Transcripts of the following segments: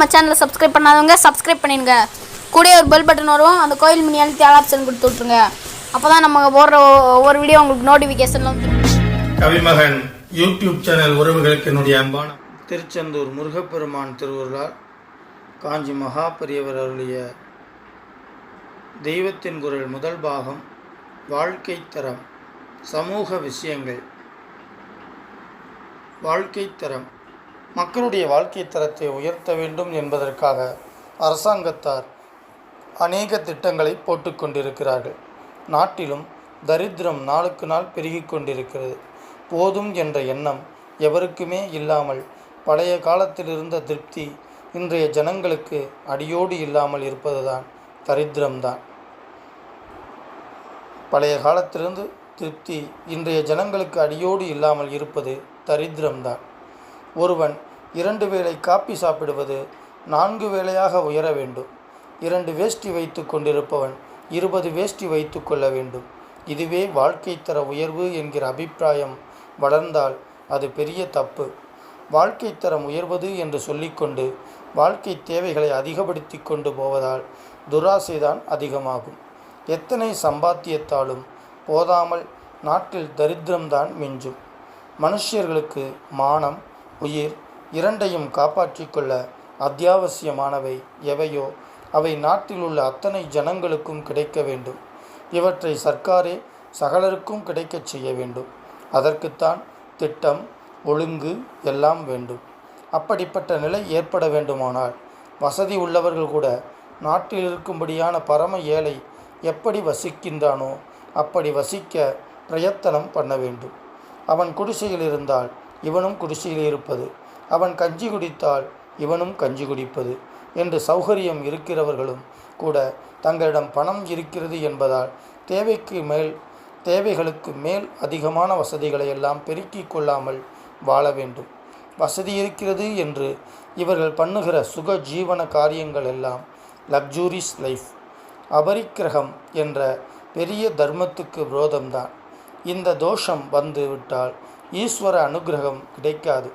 நம்ம சேனலை சப்ஸ்கிரைப் பண்ணாதவங்க சப்ஸ்கிரைப் பண்ணிடுங்க. கூடயே ஒரு பெல் பட்டன் வரும். அந்த கோயில் அழுத்தி ஆல் ஆப்ஷன் கொடுத்து விட்ருங்க அப்போ தான் நம்ம போடுற ஒவ்வொரு வீடியோ உங்களுக்கு நோட்டிஃபிகேஷன்ல வந்து கவிமகன் யூடியூப் சேனல் உறவுகளுக்கு என்னுடைய அன்பான திருச்செந்தூர் முருகப்பெருமான் திருவுருளால் காஞ்சி மகா பெரியவர் அருளிய தெய்வத்தின் குரல் முதல் பாகம் வாழ்க்கை தரம் சமூக விஷயங்கள். வாழ்க்கை தரம். மக்களுடைய வாழ்க்கை தரத்தை உயர்த்த வேண்டும் என்பதற்காக அரசாங்கத்தார் அநேக திட்டங்களை போட்டுக்கொண்டிருக்கிறார்கள் நாட்டிலும் தரித்திரம் நாளுக்கு நாள் பெருகி கொண்டிருக்கிறது. போதும் என்ற எண்ணம் எவருக்குமே இல்லாமல் பழைய காலத்தில் இருந்த திருப்தி இன்றைய ஜனங்களுக்கு அடியோடு இல்லாமல் இருப்பதுதான் தரித்திரம்தான். பழைய காலத்திலிருந்து திருப்தி இன்றைய ஜனங்களுக்கு அடியோடு இல்லாமல் இருப்பது தரித்திரம்தான். ஒருவன் இரண்டு வேளை காப்பி சாப்பிடுவது நான்கு வேளையாக உயர வேண்டும். இரண்டு வேஷ்டி வைத்து கொண்டிருப்பவன் இருபது வேஷ்டி வைத்து கொள்ள வேண்டும். இதுவே வாழ்க்கை தர உயர்வு என்கிற அபிப்பிராயம். வளர்ந்தால் அது பெரிய தப்பு. வாழ்க்கை தரம் உயர்வது என்று சொல்லிக்கொண்டு வாழ்க்கை தேவைகளை அதிகப்படுத்தி கொண்டு போவதால் துராசைதான் அதிகமாகும். எத்தனை சம்பாத்தியத்தாலும் போதாமல் நாட்டில் தரித்திரம்தான் மிஞ்சும். மனுஷர்களுக்கு மானம் உயிர் இரண்டையும் காப்பாற்றிக்கொள்ள அத்தியாவசியமானவை எவையோ அவை நாட்டில் உள்ள அத்தனை ஜனங்களுக்கும் கிடைக்க வேண்டும். இவற்றை சர்க்காரே சகலருக்கும் கிடைக்கச் செய்ய வேண்டும். அதற்குத்தான் திட்டம் ஒழுங்கு எல்லாம் வேண்டும். அப்படிப்பட்ட நிலை ஏற்பட வேண்டுமானால் வசதி உள்ளவர்கள் கூட நாட்டில் இருக்கும்படியான பரம ஏழை எப்படி வசிக்கின்றானோ அப்படி வசிக்க பிரயத்தனம் பண்ண வேண்டும். அவன் குடிசையில் இருந்தால் இவனும் குடிசையில் இருப்பது. அவன் கஞ்சி குடித்தால் இவனும் கஞ்சி குடிப்பது. என்று சௌகரியம் இருக்கிறவர்களும் கூட தங்களிடம் பணம் இருக்கிறது என்பதால் தேவைக்கு மேல் தேவைகளுக்கு மேல் அதிகமான வசதிகளை எல்லாம் பெருக்கிக் கொள்ளாமல் வாழ வேண்டும். வசதி இருக்கிறது என்று இவர்கள் பண்ணுகிற சுக ஜீவன காரியங்கள் எல்லாம் லக்ஸூரிஸ் லைஃப் அபரிக்கிரகம் என்ற பெரிய தர்மத்துக்கு விரோதம்தான். இந்த தோஷம் வந்து விட்டால் ஈஸ்வர அனுக்கிரகம் கிடைக்காது.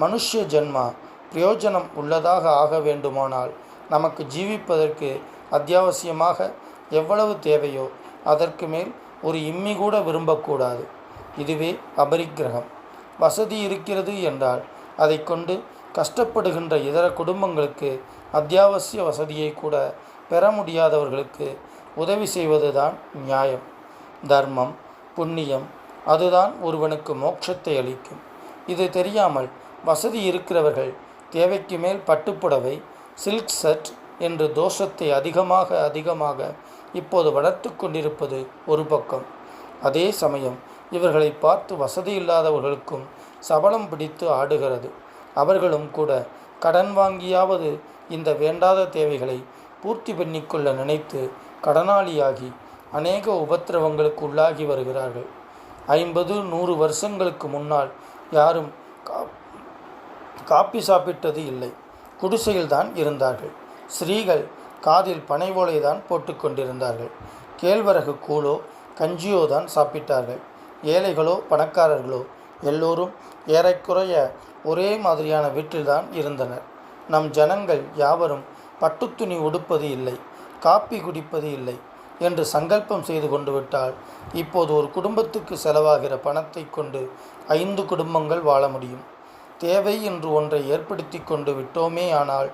மனுஷ ஜென்மா பிரயோஜனம் உள்ளதாக ஆக வேண்டுமானால் நமக்கு ஜீவிப்பதற்கு அத்தியாவசியமாக எவ்வளவு தேவையோ அதற்கு மேல் ஒரு இம்மி கூட விரும்பக்கூடாது. இதுவே அபரிக்கிரகம். வசதி இருக்கிறது என்றால் அதை கொண்டு கஷ்டப்படுகின்ற இதர குடும்பங்களுக்கு அத்தியாவசிய வசதியை கூட பெற முடியாதவர்களுக்கு உதவி செய்வதுதான் நியாயம். தர்மம் புண்ணியம் அதுதான் ஒருவனுக்கு மோட்சத்தை அளிக்கும். இது தெரியாமல் வசதி இருக்கிறவர்கள் தேவைக்கு மேல் பட்டுப்புடவை சில்க் சட் என்று தோஷத்தை அதிகமாக அதிகமாக இப்போது வளர்த்து கொண்டிருப்பது ஒரு பக்கம். அதே சமயம் இவர்களை பார்த்து வசதி இல்லாதவர்களுக்கும் சபலம் பிடித்து ஆடுகிறது. அவர்களும் கூட கடன் வாங்கியாவது இந்த வேண்டாத தேவைகளை பூர்த்தி பண்ணிக்கொள்ள நினைத்து கடனாளியாகி அநேக உபத்திரவங்களுக்கு உள்ளாகி வருகிறார்கள். ஐம்பது நூறு வருஷங்களுக்கு முன்னால் யாரும் காப்பி சாப்பிட்டது இல்லை. குடிசையில்தான் இருந்தார்கள். ஸ்ரீகள் காதில் பனை ஓலை தான் போட்டுக்கொண்டிருந்தார்கள் கேழ்வரகு கூழோ கஞ்சியோ தான் சாப்பிட்டார்கள். ஏழைகளோ பணக்காரர்களோ எல்லோரும் ஏறக்குறைய ஒரே மாதிரியான வீட்டில்தான் இருந்தனர். நம் ஜனங்கள் யாவரும் பட்டுத்துணி உடுப்பது இல்லை காப்பி குடிப்பது இல்லை என்று சங்கல்பம் செய்து கொண்டு விட்டால் இப்போது ஒரு குடும்பத்துக்கு செலவாகிற பணத்தை கொண்டு ஐந்து குடும்பங்கள் வாழ முடியும். தேவை என்று ஒன்றை ஏற்படுத்தி கொண்டு விட்டோமே ஆனால்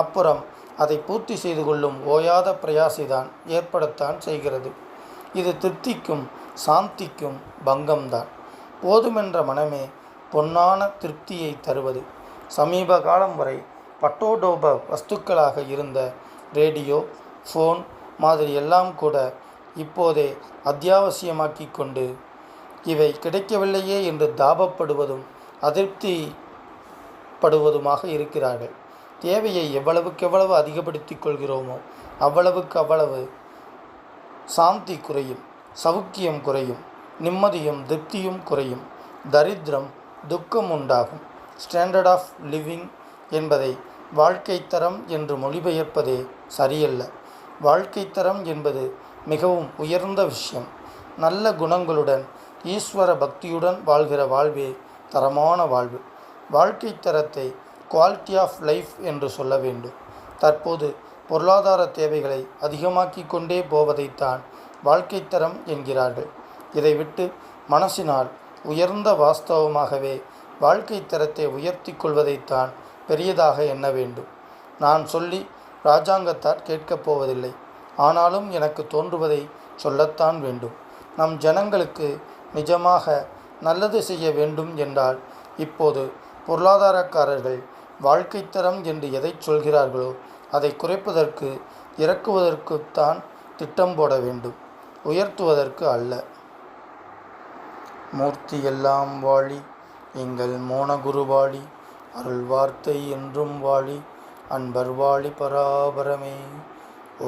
அப்புறம் அதை பூர்த்தி செய்து கொள்ளும் ஓயாத பிரயாசைதான் ஏற்படத்தான் செய்கிறது. இது திருப்திக்கும் சாந்திக்கும் பங்கம்தான். போதுமென்ற மனமே பொன்னான திருப்தியை தருவது. சமீப காலம் வரை பட்டோடோப வஸ்துக்களாக இருந்த ரேடியோ ஃபோன் மாதிரி எல்லாம் கூட இப்போதே அத்தியாவசியமாக்கி கொண்டு இவை கிடைக்கவில்லையே என்று தாபப்படுவதும் அதிருப்தி படுவதுமாக இருக்கிறார்கள். தேவையை எவ்வளவுக்கெவ்வளவு அதிகப்படுத்தி அதிகப்படுத்திக் கொள்கிறோமோ அவ்வளவுக்கு அவ்வளவு சாந்தி குறையும் சவுக்கியம் குறையும் நிம்மதியும் திருப்தியும் குறையும் தரித்திரம் துக்கம் உண்டாகும் ஸ்டாண்டர்ட் ஆஃப் லிவிங் என்பதை வாழ்க்கை தரம் என்று மொழிபெயர்ப்பதே சரியல்ல. வாழ்க்கை தரம் என்பது மிகவும் உயர்ந்த விஷயம். நல்ல குணங்களுடன் ஈஸ்வர பக்தியுடன் வாழ்கிற வாழ்வே தரமான வாழ்வு. வாழ்க்கை தரத்தை குவாலிட்டி ஆஃப் லைஃப் என்று சொல்ல வேண்டும். தற்போது பொருளாதார தேவைகளை அதிகமாக்கி கொண்டே போவதைத்தான் வாழ்க்கை தரம் என்கிறார்கள். இதை விட்டு மனசினால் உயர்ந்த வாஸ்தவமாகவே வாழ்க்கை தரத்தை உயர்த்தி கொள்வதைத்தான் பெரியதாக எண்ண வேண்டும். நான் சொல்லி இராஜாங்கத்தார் கேட்கப் போவதில்லை. ஆனாலும் எனக்கு தோன்றுவதை சொல்லத்தான் வேண்டும். நம் ஜனங்களுக்கு நிஜமாக நல்லது செய்ய வேண்டும் என்றால் இப்போது பொருளாதாரக்காரர்கள் வாழ்க்கை தரம் என்று எதை சொல்கிறார்களோ அதை குறைப்பதற்கு இறக்குவதற்குத்தான் திட்டம் போட வேண்டும். உயர்த்துவதற்கு அல்ல. மூர்த்தி எல்லாம் வாழி எங்கள் மோனகுருவாளி அருள் வார்த்தை என்றும் வாழி அன்பர்வாழி பராபரமே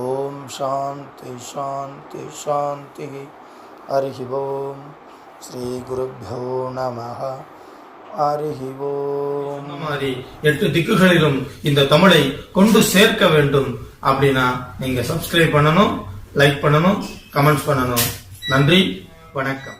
ஓம் சாந்தி சாந்தி சாந்தி. ஹரிஹி ஓம் ஸ்ரீ குருப்பியோ நம ஹரிஹி ஓம் மாதிரி எட்டு திக்குகளிலும் இந்த தமிழை கொண்டு சேர்க்க வேண்டும் அப்படின்னா நீங்க சப்ஸ்கிரைப் பண்ணணும் லைக் பண்ணணும் கமெண்ட்ஸ் பண்ணணும். நன்றி வணக்கம்.